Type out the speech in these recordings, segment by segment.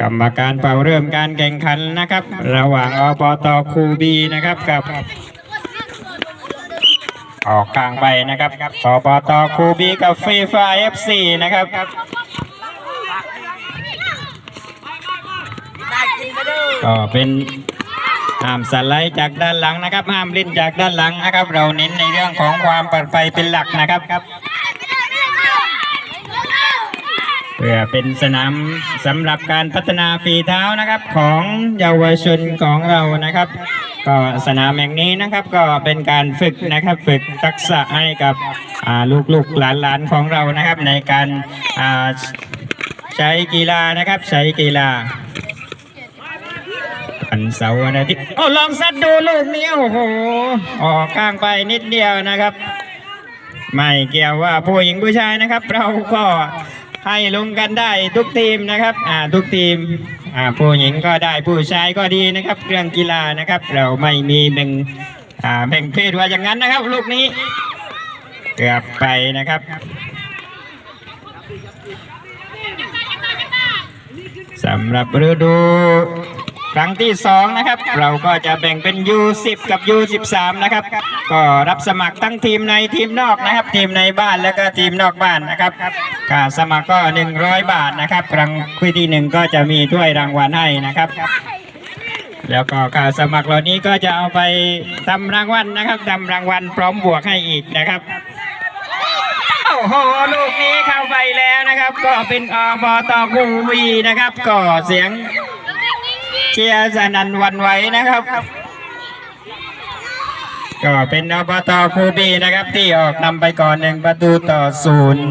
กรรมการเป่าเริ่มการแข่งขันนะครับ ระหว่างอบตคูบีนะครับกับออกกลางไปนะครับอบตคูบีกับฟรีไฟเอฟซีนะครับก็เป็นห้ามสไลด์จากด้านหลังนะครับ ห้ามเล่นจากด้านหลังนะครับ เราเน้นในเรื่องของความปลอดภัยเป็นหลักนะครับ เพื่อเป็นสนามสำหรับการพัฒนาฝีเท้านะครับของเยาวชนของเรานะครับ ก็สนามแห่งนี้นะครับก็เป็นการฝึกนะครับฝึกทักษะให้กับลูกๆหลานๆของเรานะครับ ในการใช้กีฬานะครับใช้กีฬาวันเสาร์วันอาทิตย์โอ้ลองซัดดูลูกนี้โอ้โหออกข้างไปนิดเดียวนะครับ ไม่เกี่ยวว่าผู้หญิงผู้ชายนะครับ เราก็ ให้ลงกันได้ทุกทีมนะครับอ่าทุกทีมอ่าผู้หญิงก็ได้ผู้ชายก็ดีนะครับเรื่องกีฬานะครับ เราไม่มีแบ่งอ่าแบ่งเพศว่าอย่างนั้นนะครับ ลูกนี้เกือบไปนะครับสำหรับฤดู ครั้งที่สองนะครับ เราก็จะแบ่งเป็น U10 กับ U13 นะครับ ก็รับสมัครทั้งทีมในทีมนอกนะครับ ทีมในบ้านแล้วก็ทีมนอกบ้านนะครับค่าสมัครก็ 100 บาทนะครับครั้งคุยที่หนึ่งก็จะมีถ้วยรางวัลให้นะครับ แล้วก็ค่าสมัครเหล่านี้ก็จะเอาไปทำรางวัลนะครับทำรางวัลพร้อมบวกให้อีกนะครับโอ้โหลูกนี้เข้าไปแล้วนะครับ ก็เป็นอบตกูวีนะครับ ก็เสียง ชียร์สนันวันไหวนะครับ ก็เป็นอบตคูบีนะครับ ที่ออกนำไปก่อนหนึ่งประตูต่อศูนย์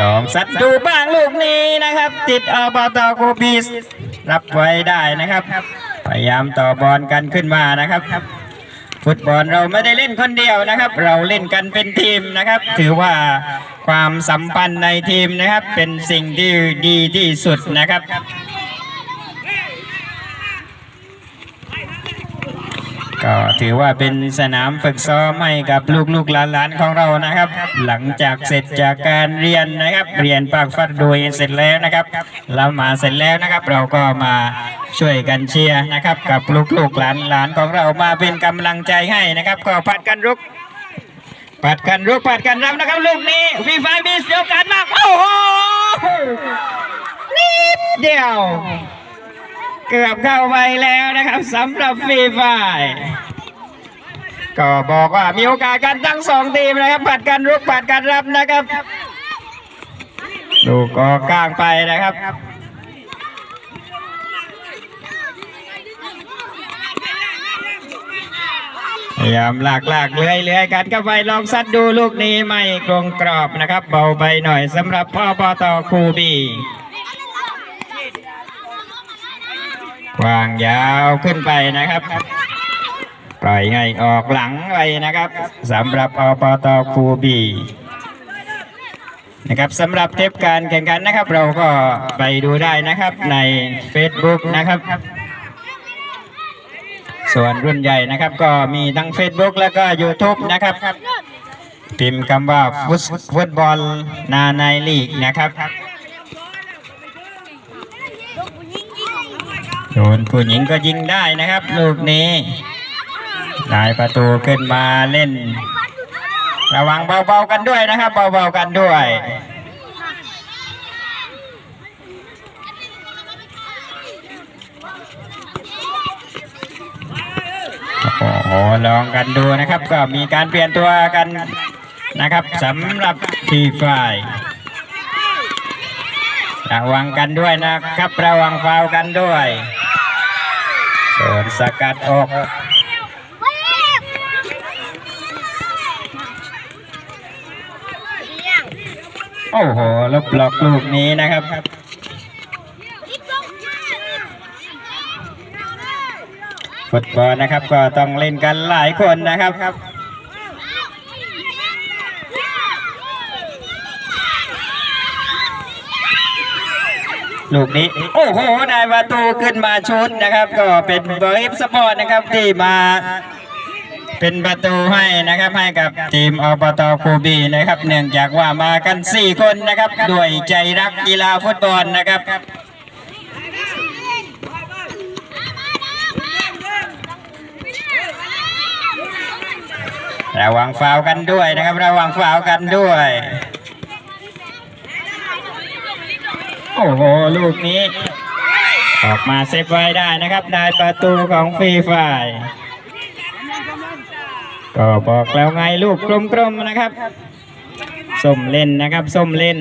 ลองสัดดูบ้างลูกนี้นะครับ ติดอบตคูบีรับไว้ได้นะครับ พยายามต่อบอลกันขึ้นมานะครับ ฟุตบอลเราไม่ได้เล่นคนเดียวนะครับ เราเล่นกันเป็นทีมนะครับ ถือว่าความสัมพันธ์ในทีมนะครับ เป็นสิ่งที่ดีที่สุดนะครับ ก็ถือว่าเป็นสนามฝึกซ้อมให้กับลูกๆหลานๆของเรานะครับ หลังจากเสร็จจากการเรียนนะครับเรียนปากฟัดโดยเสร็จแล้วนะครับเรามาเสร็จแล้วนะครับ เราก็มาช่วยกันเชียร์นะครับ กับลูกๆหลานๆของเรามาเป็นกำลังใจให้นะครับ ก็ผัดกันรุกปัดกันรุกปัดกันรับนะครับ ลูกนี้ฟีไฟมีโอกาสมากโอ้โหนิดเดียว เกือบเข้าไปแล้วนะครับสำหรับฟีไฟร์ ก็บอกว่ามีโอกาสกันทั้งสองทีมนะครับปัดกันรุกปัดกันรับนะครับลูกก็กลางไปนะครับพยายามลากลากเลื้อยเลื้อยกันเข้าไปลองซัดดูลูกนี้ไม่กลงกรอบนะครับ เบาไปหน่อยสำหรับพ่อปอตอคูบีวางยาวขึ้นไปนะครับ ปล่อยให้ออกหลังไปนะครับสำหรับอปตคูบีนะครับสำหรับเทปการแข่งขันนะครับ เราก็ไปดูได้นะครับใน Facebook นะครับ ส่วนรุ่นใหญ่นะครับก็มีทั้ง Facebook แล้วก็ YouTube นะครับพิมพ์คำว่าฟุตฟุตบอลนาในลีกนะครับโดนผู้หญิงก็ยิงได้นะครับ ลูกนี้ ได้ประตูขึ้นมาเล่น ระวังเบาๆกันด้วยนะครับ เบาๆกันด้วยโอ้โหลองกันดูนะครับ ก็มีการเปลี่ยนตัวกันนะครับสำหรับทีฝ่ายระวังกันด้วยนะครับ ระวังฟาวกันด้วยโดนสกัดออก โอ้โหลบหลอกลูกนี้นะครับฟุตบอลนะครับก็ต้องเล่นกันหลายคนนะครับครับลูกนี้ โอ้โหได้ประตูขึ้นมาชุดนะครับ ก็เป็นเบอร์ฟสปอร์ตนะครับที่มา เป็นประตูให้นะครับให้กับทีมอบตคูบีนะครับ เนื่องจากว่ามากัน 4 คนนะครับ ด้วยใจรักกีฬาฟุตบอลนะครับระวังฟาวกันด้วยนะครับระวังฟาวกันด้วย โอ้โห ลูกนี้ ออกมาเซฟไว้ได้นะครับ ได้ประตูของฟรีไฟ ก็บอกแล้วไงลูกกลมๆนะครับส้มเล่นนะครับส้มเล่น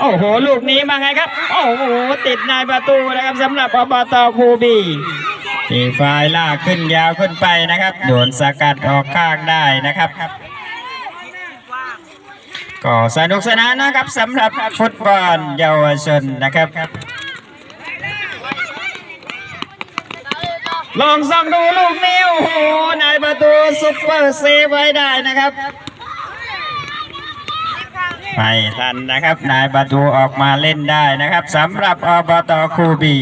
โอ้โห ลูกนี้มาไงครับ โอ้โห ติดในประตูนะครับสำหรับอบตคูบีทีไฟล์ลากขึ้นยาวขึ้นไปนะครับโดนสกัดออกข้างได้นะครับก็สนุกสนานนะครับสำหรับฟุตบอลเยาวชนนะครับ ลองส่องดูลูกนี้โอ้โหนายประตูซุปเปอร์เซฟไว้ได้นะครับไม่ทันนะครับ นายประตูออกมาเล่นได้นะครับสำหรับอบตคูบี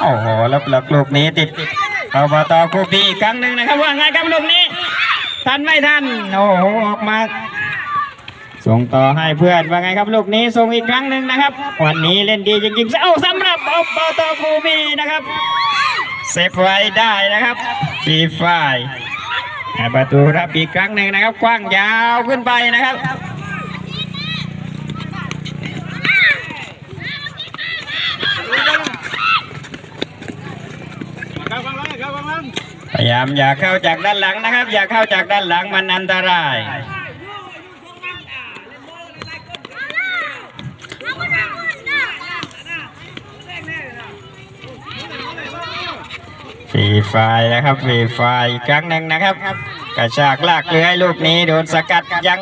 โอ้โหล้วหลักลูกนี้ติดอบตคูบีกครั้งหนึ่งนะครับว่าไงครับลูกนี้ ทันไม่ทัน โอ้โห ออกมา ส่งต่อให้เพื่อนว่าไงครับลูกนี้ส่งอีกครั้งหนึ่งนะครับ วันนี้เล่นดีจริงๆเอ้าสำหรับอบตคูบีนะครับเซฟไว้ได้นะครับฟีไฟล์ให้ประตูรับอีกครั้งหนึ่งนะครับ กว้างยาวขึ้นไปนะครับพยายามอย่าเข้าจากด้านหลังนะครับ อย่าเข้าจากด้านหลังมันอันตราย ฟีไฟนะครับฟีไฟอีกครั้งหนึ่งนะครับ กระชากลากเลื้อยลูกนี้โดนสกัดยัง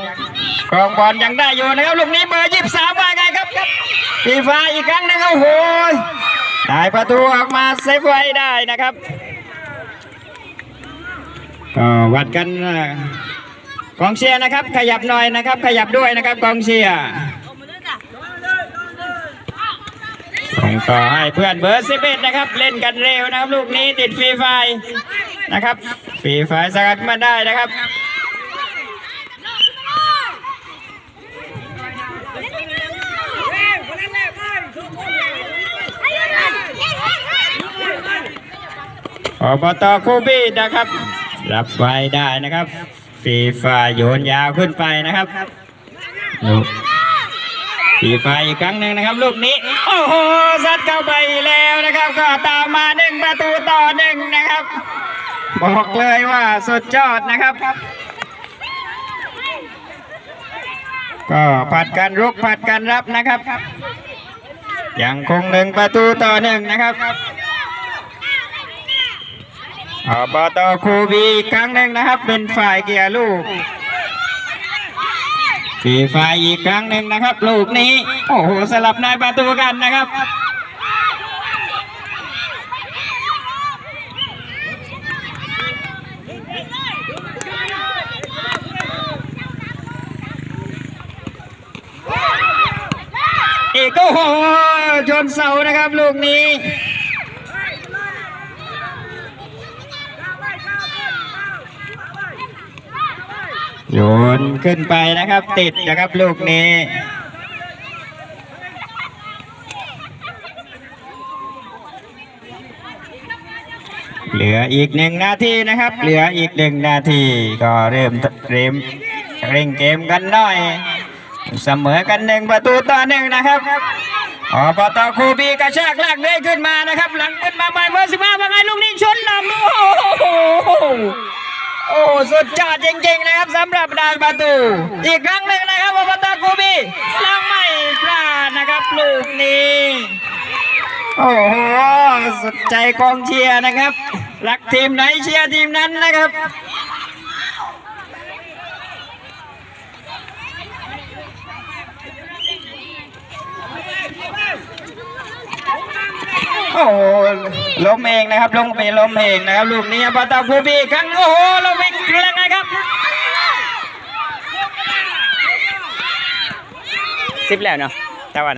ครองบอลยังได้อยู่นะครับลูกนี้เบอร์ยี่สามว่าไงครับฟีไฟอีกครั้งหนึ่งโอ้โหได้ประตูออกมาเซฟไว้ได้นะครับก็วัดกันกองเชียร์นะครับ ขยับหน่อยนะครับ ขยับด้วยนะครับกองเชียร์ ส่งต่อให้เพื่อนเบอร์สิบเอ็ดนะครับ เล่นกันเร็วนะครับ ลูกนี้ติดฟรีไฟนะครับฟรีไฟสกัดมาได้นะครับอบตคูบี้นะครับ รับไว้ได้นะครับฟีฟ่าโยนยาวขึ้นไปนะครับลูก ฟีฟ่าอีกครั้งหนึ่งนะครับลูกนี้ โอ้โหซัดเข้าไปแล้วนะครับ ก็ตามมาหนึ่งประตูต่อหนึ่งนะครับ บอกเลยว่าสุดยอดนะครับ ก็ผัดกันรุกผัดกันรับนะครับ ยังคงหนึ่งประตูต่อหนึ่งนะครับอบตคูบีอีกครั้งหนึ่งนะครับ เป็นฝ่ายเกียร์ลูก ฟีฝ่ายอีกครั้งหนึ่งนะครับ ลูกนี้ โอ้โห สลับนายประตูกันนะครับ อีกโอ้โห ชนเสานะครับ ลูกนี้ โยนขึ้นไปนะครับ ติดนะครับลูกนี้เหลืออีกหนึ่งนาทีนะครับ เหลืออีกหนึ่งนาที ก็เริ่มเริ่มเร่งเกมกันหน่อย เสมอกันหนึ่งประตูต่อหนึ่งนะครับอบตคูบีกระชากลากเลื่อยขึ้นมานะครับ หลังขึ้นมาใหม่เบอร์สิบห้าว่าไงลูกนี้ชนลำโอ้โห โอ้สุดยอดจริงๆนะครับสำหรับดานประตู อีกครั้งหนึ่งนะครับอบตกูบีลังไม่พลาดนะครับลูกนี้โอ้โหสุดใจกองเชียร์นะครับ รักทีมไหนเชียร์ทีมนั้นนะครับ โอ้โหล้มเองนะครับล้มไปล้มเองนะครับลูกนี้ปาตาคูบีกครั้งโอ้โหล้มอีกแล้วไงครับสิบแล้วเนาะตะวัน